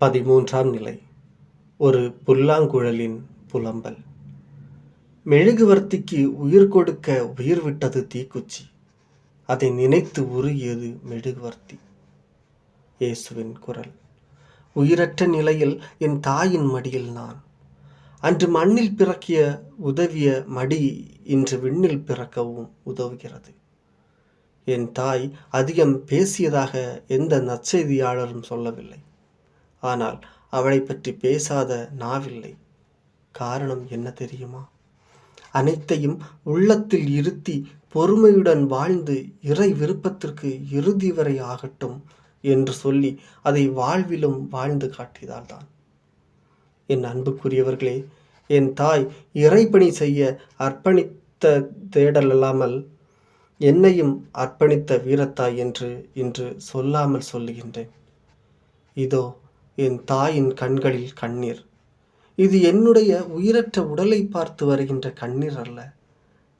பதிமூன்றாம் நிலை. ஒரு புல்லாங்குழலின் புலம்பல். மெழுகுவர்த்திக்கு உயிர் கொடுக்க உயிர் விட்டது தீக்குச்சி. அதை நினைத்து உருகியது மெழுகுவர்த்தி. இயேசுவின் குரல். உயிரற்ற நிலையில் என் தாயின் மடியில் நான். அன்று மண்ணில் பிறக்கிய உதவிய மடி இன்று விண்ணில் பிறக்கவும் உதவுகிறது. என் தாய் அதிகம் பேசியதாக எந்த நற்செய்தியாளரும் சொல்லவில்லை. ஆனால் அவளை பற்றி பேசாத நாவில்லை. காரணம் என்ன தெரியுமா? அனைத்தையும் உள்ளத்தில் இருத்தி பொறுமையுடன் வாழ்ந்து இறை விருப்பத்திற்கு இறுதி வரை ஆகட்டும் என்று சொல்லி அதை வாழ்விலும் வாழ்ந்து காட்டியதால்தான். என் அன்புக்குரியவர்களே என் தாய் இறைப்பணி செய்ய அர்ப்பணித்த தேடல் அல்லாமல் என்னையும் அர்ப்பணித்த வீரத்தாய் என்று இன்று சொல்லாமல் சொல்லுகின்றேன். இதோ என் தாயின் கண்களில் கண்ணீர். இது என்னுடைய உயிரற்ற உடலை பார்த்து வருகின்ற கண்ணீர் அல்ல.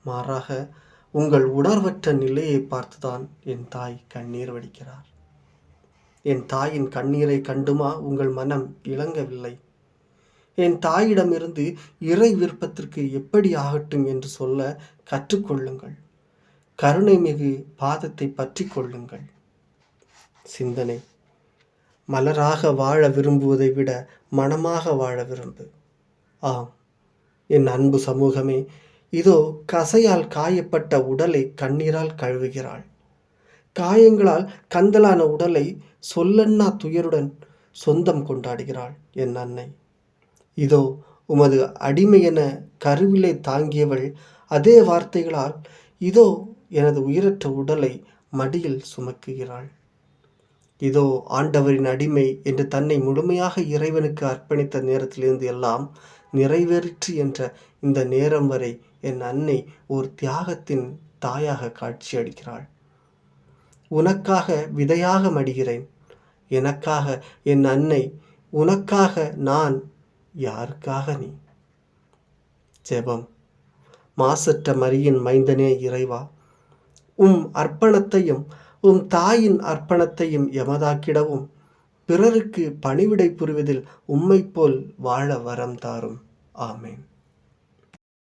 மாறாக உங்கள் உணர்வற்ற நிலையை பார்த்துதான் என் தாய் கண்ணீர் வடிக்கிறார். என் தாயின் கண்ணீரை கண்டுமா உங்கள் மனம் இளங்கவில்லை. என் தாயிடமிருந்து இறை விருப்பத்திற்கு எப்படி ஆகட்டும் என்று சொல்ல கற்றுக்கொள்ளுங்கள். கருணை மிகு பாதத்தை பற்றி கொள்ளுங்கள். சிந்தனை. மலராக வாழ விரும்புவதை விட மனமாக வாழ விரும்பு. ஆம் என் அன்பு சமூகமே இதோ கசையால் காயப்பட்ட உடலை கண்ணீரால் கழுவுகிறாள். காயங்களால் கந்தலான உடலை சொல்லன்னா துயருடன் சொந்தம் கொண்டாடுகிறாள் என் அன்னை. இதோ உமது அடிமை என கருவிலை தாங்கியவள் அதே வார்த்தைகளால் இதோ எனது உயிரற்ற உடலை மடியில் சுமக்குகிறாள். இதோ ஆண்டவரின் அடிமை என்று தன்னை முழுமையாக இறைவனுக்கு அர்ப்பணித்த நேரத்திலிருந்து எல்லாம் நிறைவேறிற்று என்ற இந்த நேரம் வரை என் அன்னை ஒரு தியாகத்தின் தாயாக காட்சியளிக்கிறாள். உனக்காக விதையாக மடிகிறேன். எனக்காக என் அன்னை உனக்காக நான் யாருக்காக நீ? ஜெபம். மாசற்ற மரியின் மைந்தனே இறைவா உம் அர்ப்பணத்தையும் உம் தாயின் அர்ப்பணத்தையும் எமதாக்கிடவும். பிறருக்கு பணிவிடை புரிவதில் உம்மை போல் வாழ வரம் தாரும். ஆமேன்.